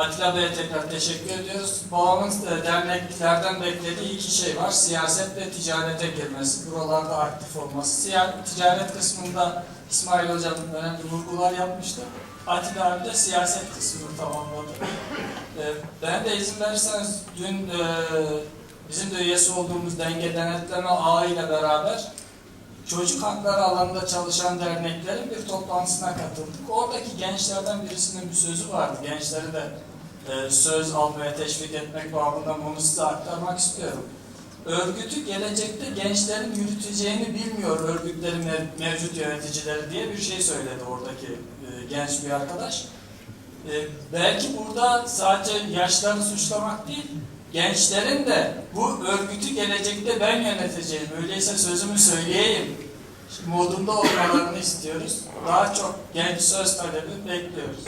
Atilla Bey'e tekrar teşekkür ediyoruz. Babamın e, derneklerden beklediği iki şey var. Siyaset ve ticarete girmesi. Buralarda aktif olması. Siya- ticaret kısmında İsmail Hocam önemli vurgular yapmıştı. Atilla abi de siyaset kısmını tamamladı. E, Ben de izin verirseniz dün e, bizim de üyesi olduğumuz denge denetleme ağı ile beraber çocuk hakları alanında çalışan derneklerin bir toplantısına katıldık. Oradaki gençlerden birisinin bir sözü vardı. Gençleri de e, söz almaya teşvik etmek babından bunu size aktarmak istiyorum. Örgütü gelecekte gençlerin yürüteceğini bilmiyor örgütlerin mev- mevcut yöneticileri diye bir şey söyledi oradaki e, genç bir arkadaş. E, belki burada sadece yaşları suçlamak değil, gençlerin de bu örgütü gelecekte ben yöneteceğim, öyleyse sözümü söyleyeyim modunda olmalarını istiyoruz. Daha çok genç söz talebi bekliyoruz.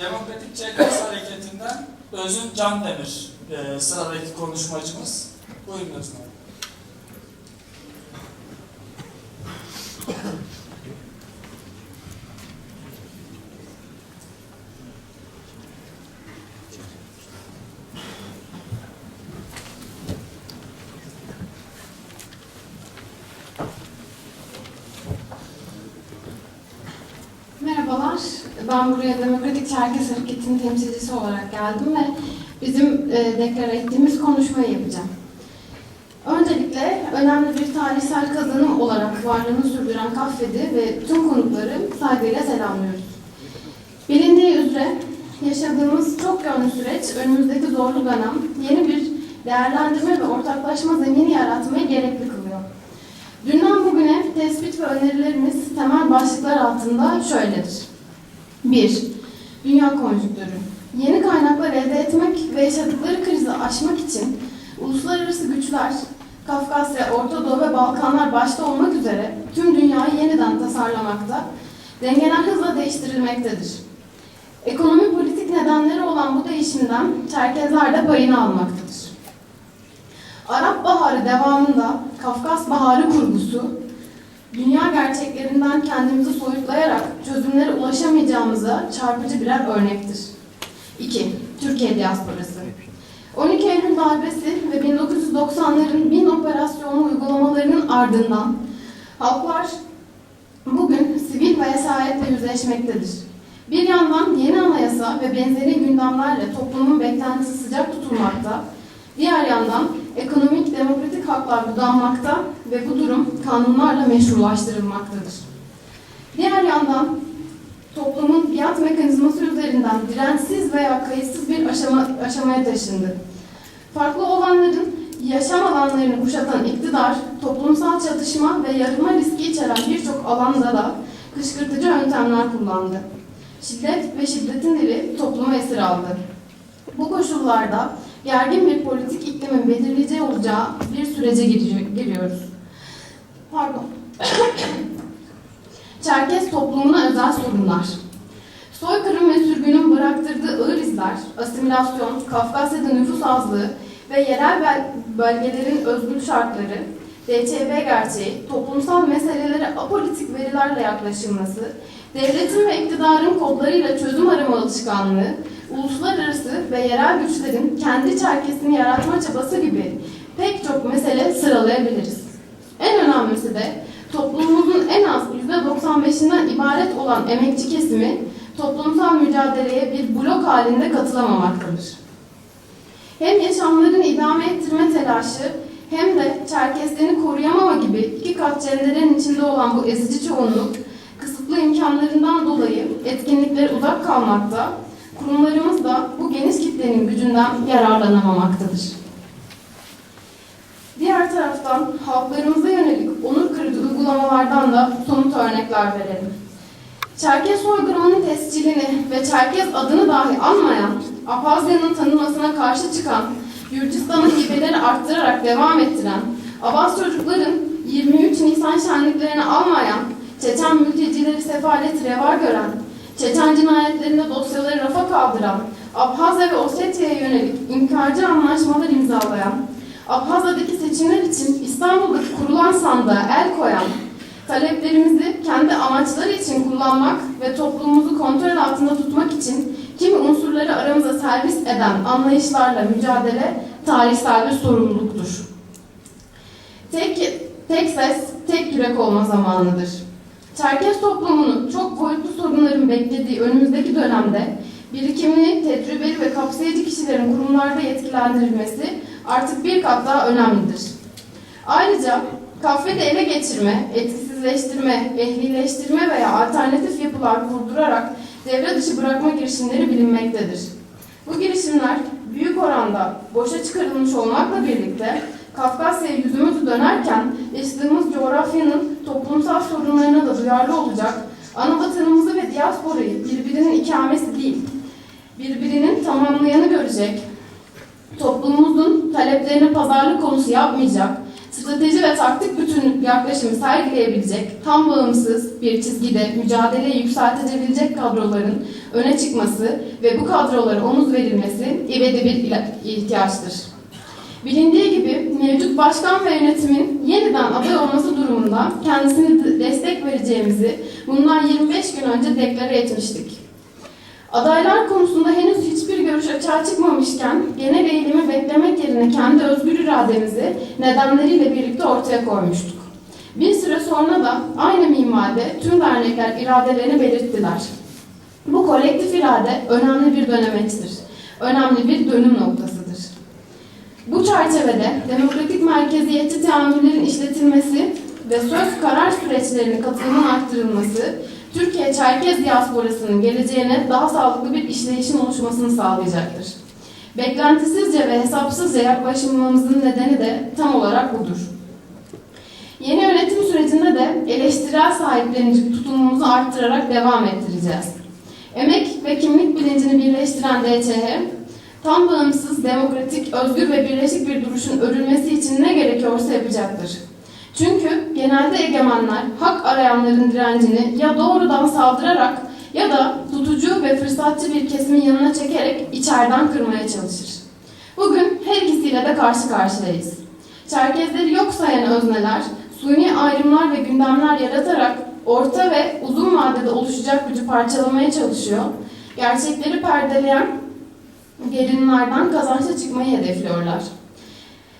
Demokratik Çevresi Hareketi'nden Özün Candemir e, sıradaki konuşmacımız. Buyurun Özün Hanım. Ben buraya Demokratik Çerkez Hareketi'nin temsilcisi olarak geldim ve bizim e, deklare ettiğimiz konuşmayı yapacağım. Öncelikle önemli bir tarihsel kazanım olarak varlığını sürdüren Kaffedi ve tüm konukları saygıyla selamlıyoruz. Bilindiği üzere yaşadığımız çok yönlü süreç önümüzdeki zorlu dönem yeni bir değerlendirme ve ortaklaşma zemini yaratmayı gerekli kılıyor. Dünden bugüne tespit ve önerilerimiz temel başlıklar altında şöyledir. 1. Dünya konjüktürü. Yeni kaynaklar elde etmek ve yaşadıkları krizi aşmak için uluslararası güçler, Kafkasya, Orta Doğu ve Balkanlar başta olmak üzere tüm dünyayı yeniden tasarlamakta, dengeler hızla değiştirilmektedir. Ekonomi politik nedenleri olan bu değişimden Çerkezler de payını almaktadır. Arap Baharı devamında Kafkas Baharı kurgusu, dünya gerçeklerinden kendimizi soyutlayarak çözümlere ulaşamayacağımıza çarpıcı birer örnektir. 2. Türkiye diasporası. 12 Eylül darbesi ve 1990'ların bin operasyonu uygulamalarının ardından halklar bugün sivil vesayetle yüzleşmektedir. Bir yandan yeni anayasa ve benzeri gündemlerle toplumun beklentisi sıcak tutulmakta, diğer yandan ekonomik demokratik haklar budanmakta ve bu durum kanunlarla meşrulaştırılmaktadır. Diğer yandan toplumun biat mekanizması üzerinden dirençsiz veya kayıtsız bir aşama, aşamaya taşındı. Farklı olanların yaşam alanlarını kuşatan iktidar, toplumsal çatışma ve yarılma riski içeren birçok alanda da kışkırtıcı yöntemler kullandı. Şiddet ve şiddetin dili toplumu esir aldı. Bu koşullarda gergin bir politik iklimin belirleyici olacağı bir sürece giri- giriyoruz. Pardon. Çerkez toplumuna özel sorunlar. Soykırım ve sürgünün bıraktırdığı ağır izler, asimilasyon, Kafkasya'da nüfus azlığı ve yerel bölgelerin özgür şartları, DÇB gerçeği, toplumsal meselelere apolitik verilerle yaklaşılması, devletin ve iktidarın kodlarıyla çözüm arama alışkanlığı, uluslararası ve yerel güçlerin kendi çerkesini yaratma çabası gibi pek çok mesele sıralayabiliriz. En önemlisi de toplumumuzun en az %95'inden ibaret olan emekçi kesimi toplumsal mücadeleye bir blok halinde katılamamaktadır. Hem yaşamlarını idame ettirme telaşı hem de Çerkeslerini koruyamama gibi iki kat cenderenin içinde olan bu ezici çoğunluk kısıtlı imkanlarından dolayı etkinliklere uzak kalmakta, kurumlarımız da bu geniş kitlenin gücünden yararlanamamaktadır. Diğer taraftan halklarımıza yönelik onur kırıcı uygulamalardan da somut örnekler verelim. Çerkez soykırımının tescilini ve Çerkez adını dahi anmayan, Apazya'nın tanınmasına karşı çıkan, Gürcistan'ın hibeleri arttırarak devam ettiren, Abbas çocukların 23 Nisan şenliklerini almayan, Çeçen mültecileri sefalet reva gören, Çeçen cinayetlerinde dosyaları rafa kaldıran, Abhazya ve Ossetya'ya yönelik inkarcı anlaşmalar imzalayan, Abhazya'daki seçimler için İstanbul'daki kurulan sandığa el koyan, taleplerimizi kendi amaçları için kullanmak ve toplumumuzu kontrol altında tutmak için kimi unsur servis eden anlayışlarla mücadele tarihsel bir sorumluluktur. Tek, tek ses, tek yürek olma zamanıdır. Çerkez toplumunun çok boyutlu sorunların beklediği önümüzdeki dönemde birikimli, tecrübeli ve kapsayıcı kişilerin kurumlarda yetkilendirilmesi artık bir kat daha önemlidir. Ayrıca kafede ele geçirme, etkisizleştirme, ehlileştirme veya alternatif yapılar kurdurarak devre dışı bırakma girişimleri bilinmektedir. Bu girişimler büyük oranda boşa çıkarılmış olmakla birlikte Kafkasya'ya yüzümüzü dönerken yaşadığımız coğrafyanın toplumsal sorunlarına da duyarlı olacak, ana vatanımızı ve diasporayı birbirinin ikamesi değil, birbirinin tamamlayanı görecek, toplumumuzun taleplerini pazarlık konusu yapmayacak, strateji ve taktik bütünlük yaklaşımı sergileyebilecek, tam bağımsız bir çizgide mücadeleyi yükseltebilecek kadroların öne çıkması ve bu kadrolara omuz verilmesi ivedi bir ihtiyaçtır. Bilindiği gibi mevcut başkan ve yönetimin yeniden aday olması durumunda kendisine de- destek vereceğimizi bundan 25 gün önce deklare etmiştik. Adaylar konusunda henüz hiçbir görüş açığa çıkmamışken genel eğilimi beklemek yerine kendi özgür irademizi nedenleriyle birlikte ortaya koymuştuk. Bir süre sonra da aynı minvalde tüm dernekler iradelerini belirttiler. Bu kolektif irade önemli bir dönemeçtir. Önemli bir dönüm noktasıdır. Bu çerçevede demokratik merkeziyetçi teamüllerin işletilmesi ve söz karar süreçlerinin katılımın arttırılması, Türkiye Çerkez diasporasının geleceğine daha sağlıklı bir işleyişin oluşmasını sağlayacaktır. Beklentisizce ve hesapsızca yaklaşımımızın nedeni de tam olarak budur. Yeni yönetim sürecinde de eleştirel sahiplenici tutumumuzu arttırarak devam ettireceğiz. Emek ve kimlik bilincini birleştiren DÇH, tam bağımsız, demokratik, özgür ve birleşik bir duruşun örülmesi için ne gerekiyorsa yapacaktır. Çünkü genelde egemenler hak arayanların direncini ya doğrudan saldırarak ya da tutucu ve fırsatçı bir kesimin yanına çekerek içeriden kırmaya çalışır. Bugün her ikisiyle de karşı karşıyayız. Çerkezleri yok sayan özneler, suni ayrımlar ve gündemler yaratarak orta ve uzun vadede oluşacak gücü parçalamaya çalışıyor. Gerçekleri perdeleyen gerilimlerden kazançla çıkmayı hedefliyorlar.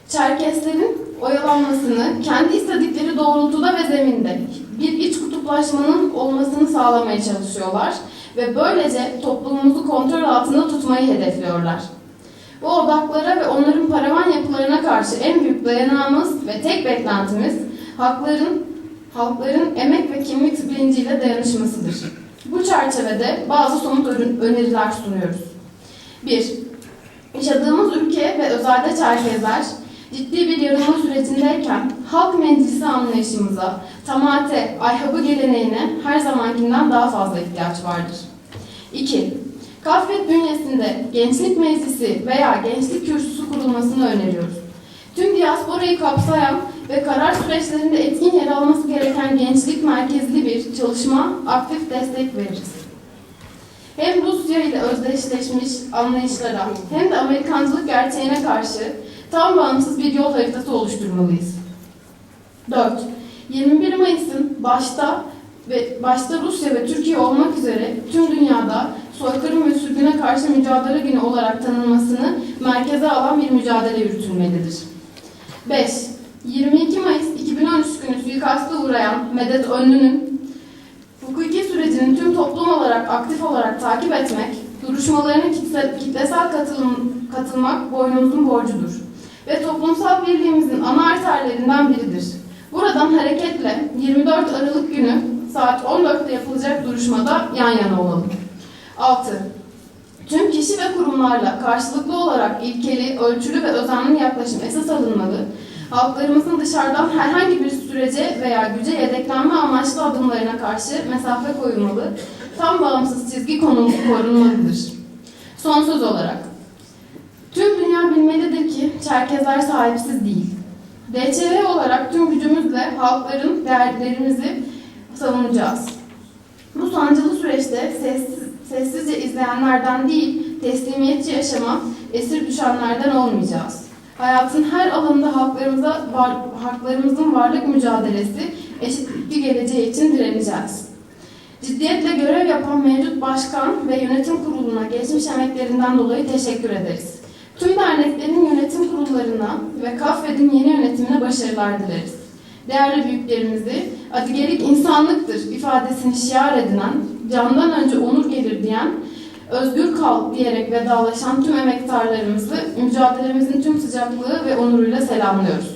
Çerkeslerin oyalanmasını kendi istedikleri doğrultuda ve zeminde bir iç kutuplaşmanın olmasını sağlamaya çalışıyorlar ve böylece toplumumuzu kontrol altında tutmayı hedefliyorlar. Bu odaklara ve onların paravan yapılarına karşı en büyük dayanağımız ve tek beklentimiz hakların, halkların emek ve kimlik bilinciyle dayanışmasıdır. Bu çerçevede bazı somut ön- öneriler sunuyoruz. 1. Yaşadığımız ülke ve özelde Çerkezler ciddi bir yarılma sürecindeyken halk meclisi anlayışımıza, tamate, ayhabı geleneğine her zamankinden daha fazla ihtiyaç vardır. 2. Kafet bünyesinde gençlik meclisi veya gençlik kürsüsü kurulmasını öneriyoruz. Tüm diasporayı kapsayan ve karar süreçlerinde etkin yer alması gereken gençlik merkezli bir çalışma aktif destek veririz. Hem Rusya ile özdeşleşmiş anlayışlara hem de Amerikancılık gerçeğine karşı tam bağımsız bir yol haritası oluşturmalıyız. 4. 21 Mayıs'ın başta ve başta Rusya ve Türkiye olmak üzere tüm dünyada soykırım ve sürgüne karşı mücadele günü olarak tanınmasını merkeze alan bir mücadele yürütülmelidir. 5. 22 Mayıs 2013 günü suikasta uğrayan Medet Önlü'nün hukuki sürecini tüm toplum olarak aktif olarak takip etmek, duruşmalarına kitle- kitlesel katılım, katılmak boynumuzun borcudur ve toplumsal birliğimizin ana arterlerinden biridir. Buradan hareketle 24 Aralık günü saat 14'te yapılacak duruşmada yan yana olalım. 6. Tüm kişi ve kurumlarla karşılıklı olarak ilkeli, ölçülü ve özenli yaklaşım esas alınmalı. Halklarımızın dışarıdan herhangi bir sürece veya güce yedeklenme amaçlı adımlarına karşı mesafe koyulmalı. Tam bağımsız çizgi konumu korunmalıdır. Son söz olarak. Tüm dünya bilmelidir ki Çerkezler sahipsiz değil. DÇV olarak tüm gücümüzle halkların değerlerimizi savunacağız. Bu sancılı süreçte sessiz, sessizce izleyenlerden değil, teslimiyetçi yaşama, esir düşenlerden olmayacağız. Hayatın her alanında haklarımıza, var, haklarımızın varlık mücadelesi, eşitlikli geleceği için direneceğiz. Ciddiyetle görev yapan mevcut başkan ve yönetim kuruluna geçmiş emeklerinden dolayı teşekkür ederiz. Tüm derneklerin yönetim kurullarına ve KAFED'in yeni yönetimine başarılar dileriz. Değerli büyüklerimizi, adigelik insanlıktır ifadesini şiar edinen, candan önce onur gelir diyen, özgür kal diyerek vedalaşan tüm emektarlarımızı mücadelemizin tüm sıcaklığı ve onuruyla selamlıyoruz.